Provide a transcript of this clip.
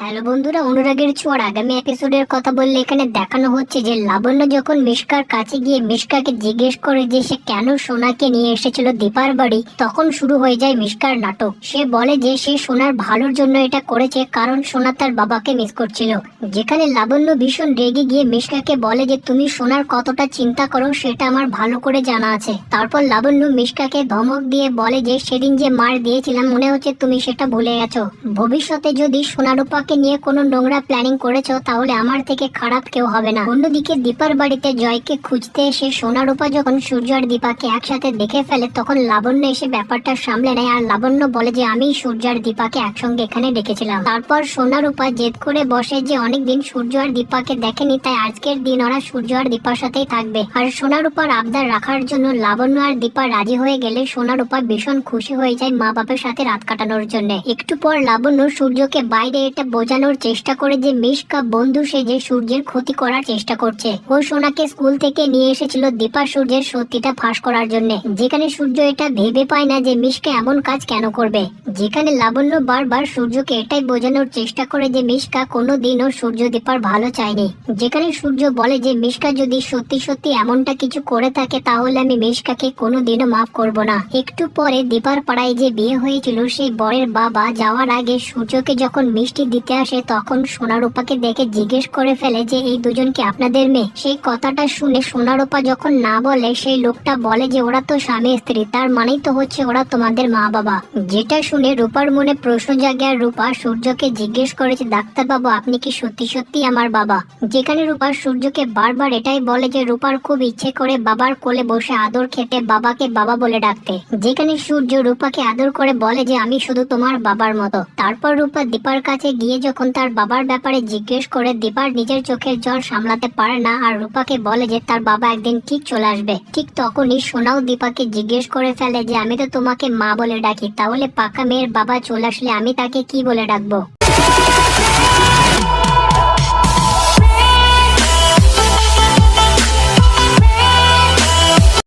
Hello বন্ধুরা, অনুরাগের ছোঁয়ার আগামী এপিসোডের কথা বললে এখানে দেখানো হচ্ছে যে লাবণ্য যখন মিশকার কাছে গিয়ে মিশকাকে জিজ্ঞেস করে যে সে কেন সোনাকে নিয়ে এসেছিল দীপার বাড়ি, তখন শুরু হয়ে যায় মিশকার নাটক। সে বলে যে সে সোনার ভালোর জন্য এটা করেছে কারণ সোনা তার বাবাকে মিস করছিল। যেখানে লাবণ্য ভীষণ রেগে গিয়ে মিশকাকে বলে যে তুমি সোনার কতটা চিন্তা করো সেটা আমার ভালো করে জানা আছে। তারপর লাবণ্য মিশকাকে ধমক দিয়ে বলে যে সেদিন যে মার দিয়েছিলাম মনে হচ্ছে তুমি সেটা ভুলে গেছো। ভবিষ্যতে যদি সোনারূপাকে নিয়ে কোনো নোংরা প্ল্যানিং করেছ, তাহলে আমার থেকে খারাপ কেউ হবে না। অন্যদিকে দীপার বাড়িতে জয়কে খুঁজতে এসে সোনারূপা যখন সূর্য আর দীপাকে একসাথে দেখে ফেলে, তখন লাবণ্য এসে ব্যাপারটা সামলে নেয় আর লাবণ্য বলে যে, আমি সূর্য আর দীপাকে একসঙ্গে এখানে ডেকেছিলাম। তারপর সোনারূপা জেদ করে বসে যে, অনেকদিন সূর্য আর দীপাকে দেখেনি, তাই আজকের দিন ওরা সূর্য আর দীপার সাথেই থাকবে। আর সোনারূপার আবদার রাখার জন্য লাবণ্য আর দীপা রাজি হয়ে গেলে সোনারূপা ভীষণ খুশি হয়ে যায় মা বাবার সাথে রাত কাটানোর জন্য। একটু পর লাবণ্য সূর্যকে বাইরে এটা বোঝানোর চেষ্টা করে যে মিশকা বন্ধু সেজে সূর্যের ক্ষতি করার চেষ্টা করছে, ও সোনাকে স্কুল থেকে নিয়ে এসেছিল দীপা সূর্যের সত্যিটা ফাঁস করার জন্য। যেখানে সূর্য এটা ভেবে পায় না যে মিশকা এমন কাজ কেন করবে। যেখানে লাবণ্য বারবার সূর্যকে এটাই বোঝানোর চেষ্টা করে যে মিশকা কোনোদিনও সূর্য দীপার ভালো চায়নি। যেখানে সূর্য বলে যে মিশকা যদি সত্যি সত্যি এমনটা কিছু করে থাকে, তাহলে আমি মিশকাকে কোনোদিনও মাফ করব না। একটু পরে দীপার পাড়ায় যে বিয়ে হয়েছিল, সেই বরের বাবা যাওয়ার আগে সূর্যকে যখন মিষ্টি দিতে আসে তখন সোনারূপাকে দেখে জিজ্ঞেস করে ফেলে যে এই দুজন কি আপনাদের মেয়ে? সেই কথাটা শুনে সোনারূপা যখন না বলে, সেই লোকটা বলে যে ওরা তো স্বামী স্ত্রী, তার মানেই তো হচ্ছে ওরা তোমাদের মা বাবা যেটা শুনে রূপার মনে প্রশ্ন জাগে আর রূপা সূর্যকে জিজ্ঞেস করেছে ডাক্তার বাবু আপনি কি সত্যি সত্যি আমার বাবা? যেখানে রূপা সূর্যকে বারবার এটাই বলে যে, রূপার খুব ইচ্ছে করে বাবার কোলে বসে আদর খেতে, বাবাকে বাবা বলে ডাকতে। যেখানে সূর্য রূপাকে আদর করে বলে যে, আমি শুধু তোমার বাবার মতো। তারপর রূপা দীপার কাছে গিয়ে যখন তার বাবার ব্যাপারে জিজ্ঞেস করে দীপার নিজের চোখের জল সামলাতে পারে না আর রূপাকে বলে যে তার বাবা একদিন ঠিক চলে আসবে, ঠিক তখনই সোনাও দীপাকে জিজ্ঞেস করে ফেলে যে আমি তো তোমাকে মা বলে ডাকি, তাহলে পাকা মেয়ের বাবা চলে আসলে আমি তাকে কি বলে ডাকবো?